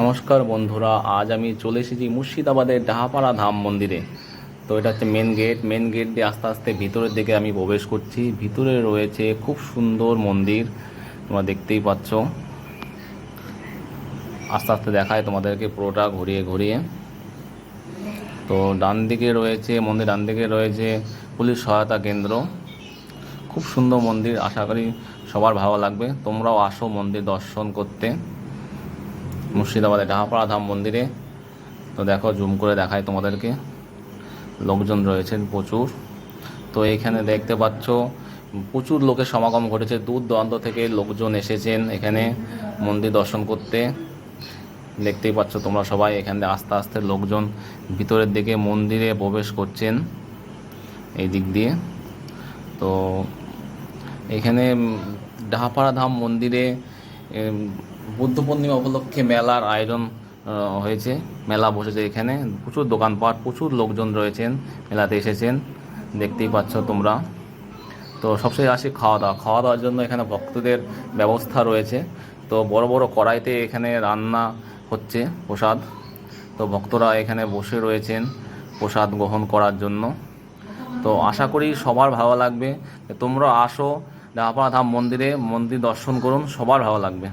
নমস্কার বন্ধুরা, আজ আমি চলে এসেছি মুর্শিদাবাদের ডাহাপাড়া ধাম মন্দিরে। তো এটা হচ্ছে মেন গেট মেন গেট দিয়ে আস্তে আস্তে ভিতরের দিকে আমি প্রবেশ করছি। ভিতরে রয়েছে খুব সুন্দর মন্দির, তোমরা দেখতেই পাচ্ছ। আস্তে আস্তে দেখায় তোমাদেরকে পুরোটা ঘুরিয়ে ঘুরিয়ে। তো ডান দিকে রয়েছে, মন্দির ডান দিকে রয়েছে পুলিশ সহায়তা কেন্দ্র। খুব সুন্দর মন্দির, আশা করি সবার ভালো লাগবে। তোমরাও আসো মন্দির দর্শন করতে। মুর্শিদাবাদের ডাহাপাড়া ধাম মন্দিরে। তো দেখো জুম করে দেখায় তোমাদেরকে। লোকজন রয়েছেন প্রচুর। তো এখানে দেখতে পাচ্ছ, প্রচুর লোকের সমাগম ঘটেছে। দূর দূরান্ত থেকে লোকজন এসেছেন এখানে মন্দির দর্শন করতে। দেখতেই পাচ্ছ তোমরা সবাই, এখানে আস্তে আস্তে লোকজন ভিতরের দিকে মন্দিরে প্রবেশ করছেন এই দিক দিয়ে। তো এখানে ডাহাপাড়া ধাম মন্দিরে বুদ্ধ পূর্ণিমা উপলক্ষে মেলার আয়োজন হয়েছে। মেলা বসেছে এখানে। প্রচুর দোকানপাট, প্রচুর লোকজন রয়েছেন, মেলাতে এসেছেন। দেখতেই পাচ্ছ তোমরা। তো সবচেয়ে আসি খাওয়া দাওয়া। খাওয়া দাওয়ার জন্য এখানে ভক্তদের ব্যবস্থা রয়েছে। তো বড় বড় কড়াইতে এখানে রান্না হচ্ছে, প্রসাদ। তো ভক্তরা এখানে বসে রয়েছেন প্রসাদ গ্রহণ করার জন্য। তো আশা করি সবার ভালো লাগবে। তোমরা আসো ডাহাপাড়া ধাম মন্দিরে মন্দির দর্শন করুন সবার ভালো লাগবে।